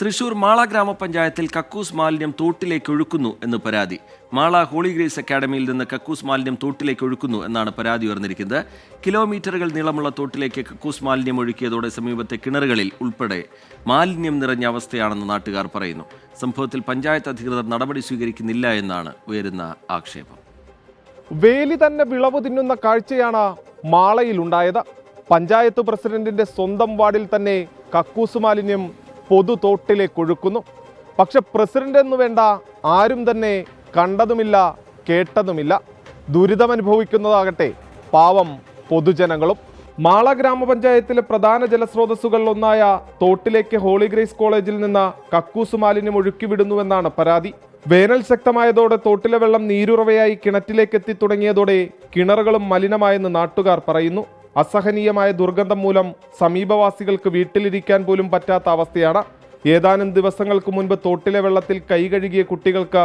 തൃശൂർ മാള ഗ്രാമപഞ്ചായത്തിൽ കക്കൂസ് മാലിന്യം തോട്ടിലേക്ക് ഒഴുക്കുന്നു എന്ന് പരാതി. മാള ഹോളി ഗ്രേസ് അക്കാഡമിയിൽ നിന്ന് കക്കൂസ് മാലിന്യം തോട്ടിലേക്ക് ഒഴുക്കുന്നു എന്നാണ് പരാതി ഉയർന്നിരിക്കുന്നത്. കിലോമീറ്ററുകൾ നീളമുള്ള തോട്ടിലേക്ക് കക്കൂസ് മാലിന്യം ഒഴുക്കിയതോടെ സമീപത്തെ കിണറുകളിൽ ഉൾപ്പെടെ മാലിന്യം നിറഞ്ഞ അവസ്ഥയാണെന്ന് നാട്ടുകാർ പറയുന്നു. സംഭവത്തിൽ പഞ്ചായത്ത് അധികൃതർ നടപടി സ്വീകരിക്കുന്നില്ല എന്നാണ് ഉയരുന്ന ആക്ഷേപം. വേലി തന്നെ വിളവ് തിന്നുന്ന കാഴ്ചയാണ് മാളയിൽ ഉണ്ടായത്. പഞ്ചായത്ത് പ്രസിഡന്റിന്റെ സ്വന്തം വാർഡിൽ തന്നെ കക്കൂസ് മാലിന്യം പൊതു തോട്ടിലേക്ക് ഒഴുക്കുന്നു പക്ഷെ പ്രസിഡന്റ് എന്ന് വേണ്ട ആരും തന്നെ കണ്ടതുമില്ല കേട്ടതുമില്ല. ദുരിതമനുഭവിക്കുന്നതാകട്ടെ പാവം പൊതുജനങ്ങളും. മാള ഗ്രാമപഞ്ചായത്തിലെ പ്രധാന ജലസ്രോതസ്സുകളിലൊന്നായ തോട്ടിലേക്ക് ഹോളി ഗ്രേസ് കോളേജിൽ നിന്ന് കക്കൂസ് മാലിന്യം ഒഴുക്കിവിടുന്നുവെന്നാണ് പരാതി. വേനൽ ശക്തമായതോടെ തോട്ടിലെ വെള്ളം നീരുറവയായി കിണറ്റിലേക്ക് എത്തി തുടങ്ങിയതോടെ കിണറുകളും മലിനമായെന്ന് നാട്ടുകാർ പറയുന്നു. അസഹനീയമായ ദുർഗന്ധം മൂലം സമീപവാസികൾക്ക് വീട്ടിലിരിക്കാൻ പോലും പറ്റാത്ത അവസ്ഥയാണ്. ഏതാനും ദിവസങ്ങൾക്ക് മുൻപ് തോട്ടിലെ വെള്ളത്തിൽ കൈ കഴുകിയ കുട്ടികൾക്ക്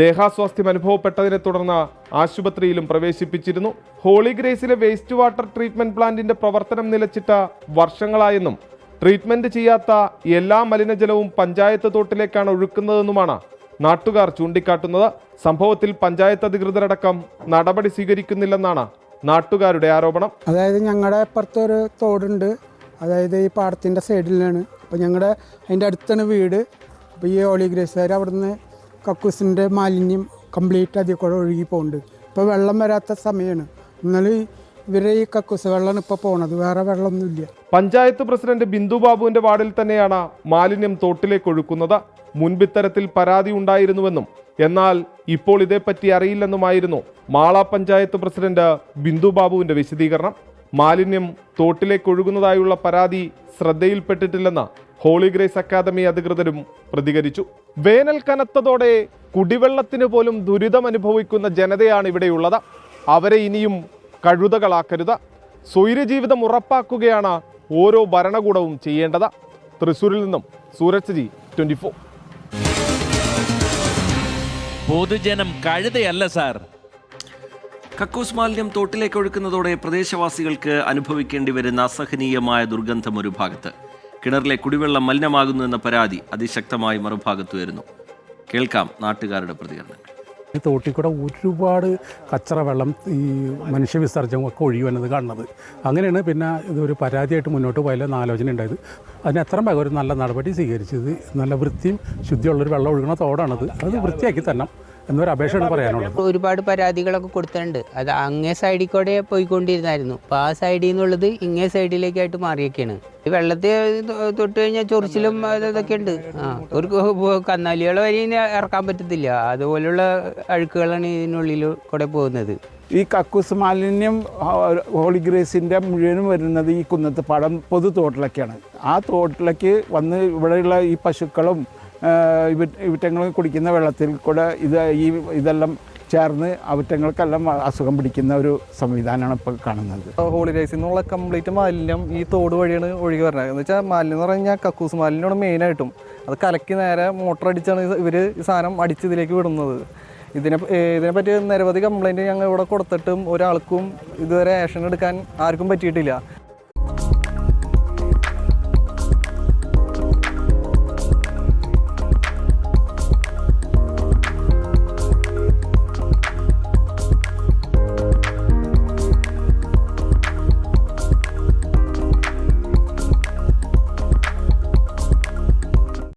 ദേഹാസ്വാസ്ഥ്യം അനുഭവപ്പെട്ടതിനെ തുടർന്ന് ആശുപത്രിയിലും പ്രവേശിപ്പിച്ചിരുന്നു. ഹോളി ഗ്രേസിലെ വേസ്റ്റ് വാട്ടർ ട്രീറ്റ്മെന്റ് പ്ലാന്റിന്റെ പ്രവർത്തനം നിലച്ചിട്ട് വർഷങ്ങളായെന്നും ട്രീറ്റ്മെന്റ് ചെയ്യാത്ത എല്ലാ മലിനജലവും പഞ്ചായത്ത് തോട്ടിലേക്കാണ് ഒഴുക്കുന്നതെന്നുമാണ് നാട്ടുകാർ ചൂണ്ടിക്കാട്ടുന്നത്. സംഭവത്തിൽ പഞ്ചായത്ത് അധികൃതരടക്കം നടപടി സ്വീകരിക്കുന്നില്ലെന്നാണ് നാട്ടുകാരുടെ ആരോപണം. അതായത് ഞങ്ങളുടെ അപ്പുറത്തൊരു തോടുണ്ട്. അതായത് ഈ പാടത്തിന്റെ സൈഡിലാണ്. അപ്പോൾ ഞങ്ങളുടെ അതിന്റെ അടുത്താണ് വീട്. അപ്പോൾ ഈ ഓളി ഗ്രേസുകാർ അവിടുന്ന് കക്കൂസിന്റെ മാലിന്യം കംപ്ലീറ്റ് അതിൽ കൂടെ ഒഴുകി പോകുന്നുണ്ട് ഇപ്പോൾ വെള്ളം വരാത്ത സമയമാണ് എന്നാലും ഇവരെ ഈ കക്കൂസ് വെള്ളമാണ് ഇപ്പോൾ പോണത്. വേറെ വെള്ളമൊന്നുമില്ല പഞ്ചായത്ത് പ്രസിഡന്റ് ബിന്ദു ബാബുവിന്റെ വാർഡിൽ തന്നെയാണ് മാലിന്യം തോട്ടിലേക്ക് ഒഴുക്കുന്നത്. മുൻപിത്തരത്തിൽ പരാതി ഉണ്ടായിരുന്നുവെന്നും എന്നാൽ ഇപ്പോൾ ഇതേപ്പറ്റി അറിയില്ലെന്നുമായിരുന്നു മാള പഞ്ചായത്ത് പ്രസിഡന്റ് ബിന്ദു ബാബുവിന്റെ വിശദീകരണം. മാലിന്യം തോട്ടിലേക്ക് ഒഴുകുന്നതായുള്ള പരാതി ശ്രദ്ധയിൽപ്പെട്ടിട്ടില്ലെന്ന് ഹോളി ഗ്രേസ് അക്കാദമി അധികൃതരും പ്രതികരിച്ചു. വേനൽ കനത്തതോടെ കുടിവെള്ളത്തിന് പോലും ദുരിതം അനുഭവിക്കുന്ന ജനതയാണ് ഇവിടെയുള്ളത്. അവരെ ഇനിയും കഴുതകളാക്കരുത്. സ്വൈര്യജീവിതം ഉറപ്പാക്കുകയാണ് ഓരോ ഭരണകൂടവും ചെയ്യേണ്ടത്. തൃശ്ശൂരിൽ നിന്നും സൂരജ് ജി ട്വന്റി പൊതുജനം കഴുതയല്ല സാർ. കക്കൂസ് മാലിന്യം തോട്ടിലേക്ക് ഒഴുക്കുന്നതോടെ പ്രദേശവാസികൾക്ക് അനുഭവിക്കേണ്ടി വരുന്ന അസഹനീയമായ ദുർഗന്ധം ഒരു ഭാഗത്ത്. കിണറിലെ കുടിവെള്ളം മലിനമാകുന്നു എന്ന പരാതി അതിശക്തമായി മറുഭാഗത്തുയരുന്നു. കേൾക്കാം നാട്ടുകാരുടെ പ്രതികരണങ്ങൾ. ഈ തോട്ടിൽ കൂടെ ഒരുപാട് കച്ചറ വെള്ളം ഈ മനുഷ്യ വിസർജ്യം ഒക്കെ ഒഴിയുവെന്നത് കാണുന്നത്. അങ്ങനെയാണ് പിന്നെ ഇതൊരു പരാതിയായിട്ട് മുന്നോട്ട് പോയാലും ആലോചന ഉണ്ടായത് അതിന് എത്ര വേഗം ഒരു നല്ല നടപടി സ്വീകരിച്ചത്. നല്ല വൃത്തിയും ശുദ്ധിയുള്ളൊരു വെള്ളം ഒഴുകുന്ന തോടാണത്. അത് വൃത്തിയാക്കി തരണം. എന്നൊരു അപേക്ഷയാണ് പറയാനുള്ളത് ഒരുപാട് പരാതികളൊക്കെ കൊടുത്തിട്ടുണ്ട്. അത് അങ്ങേ സൈഡിൽ കൂടെ പോയിക്കൊണ്ടിരുന്നായിരുന്നു. അപ്പോൾ ആ സൈഡിൽ നിന്നുള്ളത് ഇങ്ങേ സൈഡിലേക്കായിട്ട് മാറിയൊക്കെയാണ്. ഈ വെള്ളത്തിൽ തൊട്ട് കഴിഞ്ഞാൽ ചൊറിച്ചിലും അതൊക്കെ ഇതൊക്കെ ഉണ്ട്. ആ ഒരു കന്നാലികൾ കന്നാലികളെ വരെ ഇനി ഇറക്കാൻ പറ്റത്തില്ല. അതുപോലുള്ള അഴുക്കുകളാണ് ഇതിനുള്ളിൽ കൂടെ പോകുന്നത്. ഈ കക്കൂസ് മാലിന്യം ഹോളി ഗ്രേസിന്റെ മുഴുവനും വരുന്നത് ഈ കുന്നത്ത് പാടം പൊതു തോട്ടിലൊക്കെയാണ് ആ തോട്ടിലേക്ക് വന്ന് ഇവിടെയുള്ള ഈ പശുക്കളും ആ, ഇവ- കുടിക്കുന്ന വെള്ളത്തിൽ കൂടെ ഇത് ഈ ഇതെല്ലാം ചേർന്ന് അവറ്റങ്ങൾക്കെല്ലാം അസുഖം പിടിക്കുന്ന ഒരു സംവിധാനമാണ് ഇപ്പോൾ കാണുന്നത്. ഹോളി റൈസിൽ നിന്നുള്ള കംപ്ലീറ്റ് മാലിന്യം ഈ തോട് വഴിയാണ് ഒഴുകി വരുന്നത് എന്ന് വെച്ചാൽ മാലിന്യം എന്ന് പറഞ്ഞാൽ കക്കൂസ് മാലിന്യമാണ് മെയിനായിട്ടും. അത് കലക്കി നേരെ മോട്ടർ അടിച്ചാണ് ഇവർ ഈ സാധനം അടിച്ച് ഇതിലേക്ക് വിടുന്നത്. ഇതിനെ ഇതിനെപ്പറ്റി നിരവധി കംപ്ലൈന്റ് ഞങ്ങൾ ഇവിടെ കൊടുത്തിട്ടും ഒരാൾക്കും ഇതുവരെ ആക്ഷൻ എടുക്കാൻ ആർക്കും പറ്റിയിട്ടില്ല.